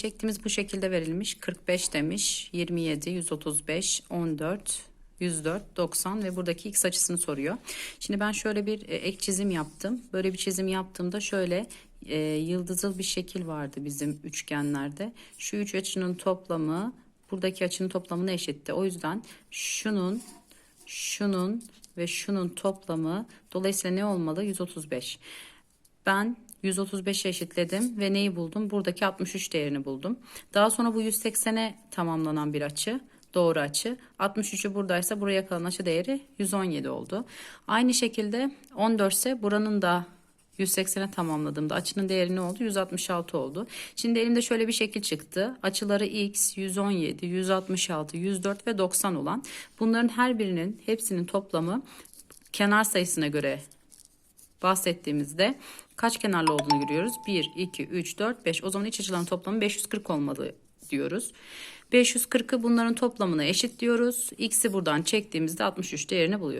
Çektiğimiz bu şekilde verilmiş. 45 demiş, 27, 135, 14, 104, 90 ve buradaki x açısını soruyor. Şimdi ben şöyle bir e, ek çizim yaptım. Böyle bir çizim yaptığımda şöyle e, yıldızlı bir şekil vardı bizim üçgenlerde. Şu üç açının toplamı buradaki açının toplamına eşitti. O yüzden şunun, şunun ve şunun toplamı dolayısıyla ne olmalı? 135. Ben 135'e eşitledim ve neyi buldum? Buradaki 63 değerini buldum. Daha sonra bu 180'e tamamlanan bir açı. Doğru açı. 63'ü buradaysa buraya kalan açı değeri 117 oldu. Aynı şekilde 14 ise buranın da 180'e tamamladığımda açının değeri ne oldu? 166 oldu. Şimdi elimde şöyle bir şekil çıktı. Açıları x, 117, 166, 104 ve 90 olan bunların her birinin hepsinin toplamı kenar sayısına göre bahsettiğimizde kaç kenarlı olduğunu görüyoruz. 1, 2, 3, 4, 5. O zaman iç açıların toplamı 540 olmalı diyoruz. 540'ı bunların toplamına eşit diyoruz. X'i buradan çektiğimizde 63 değerini buluyoruz.